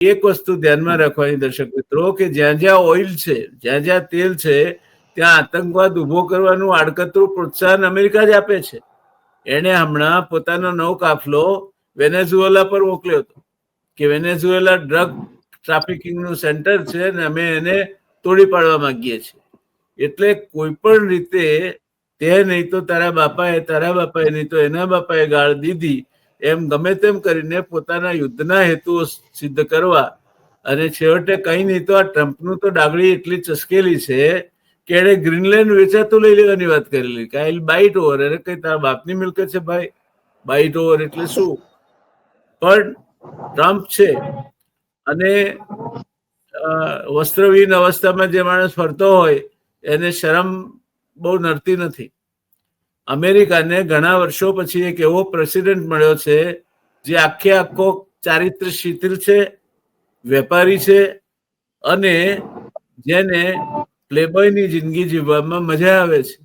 એક વસ્તુ ધ્યાનમાં રાખવાની દર્શક મિત્રો કે જ્યાં જ્યાં ઓઇલ છે, જ્યાં જ્યાં તેલ છે, ત્યાં આતંકવાદ ઊભો કરવાનું આડકતરું પ્રોત્સાહન અમેરિકા જ આપે છે. એણે હમણાં પોતાનો નવો કાફલો વેનેઝુએલા પર મોકલ્યો હતો કે વેનેઝુએલા ડ્રગ ટ્રાફિકિંગનું સેન્ટર છે અને અમે એને તોડી પાડવા માંગીએ છીએ. એટલે કોઈ પણ રીતે તે નહીં તો તારા બાપાએ તારા બાપાએ નહીં તો એના બાપાએ ગાળ દીધી એમ ગમે તેમ કરીને પોતાના યુદ્ધના હેતુઓ સિદ્ધ કરવા. અને છેવટે કઈ નહીં તો આ ટ્રમ્પનું તો ડાગડી એટલી ચસકેલી છે કે એણે ગ્રીનલેન્ડ વેચાતું લઈ લેવાની વાત કરેલી. કે આઈ બાઇટ ઓવર અરે કઈ તારા બાપની મિલકત છે ભાઈ. બાઇટ ઓવર એટલે શું? પણ ટ્રમ્પ છે. અને વસ્ત્રવિહીન અવસ્થામાં જે માણસ ફરતો હોય એને શરમ બહુ નડતી નથી. અમેરિકાને ઘણા વર્ષો પછી એક એવો પ્રેસિડેન્ટ મળ્યો છે, જે આખે આખો ચારિત્ર શિથિલ છે, વેપારી છે અને જેને પ્લેબોયની જિંદગી જીવવામાં મજા આવે છે.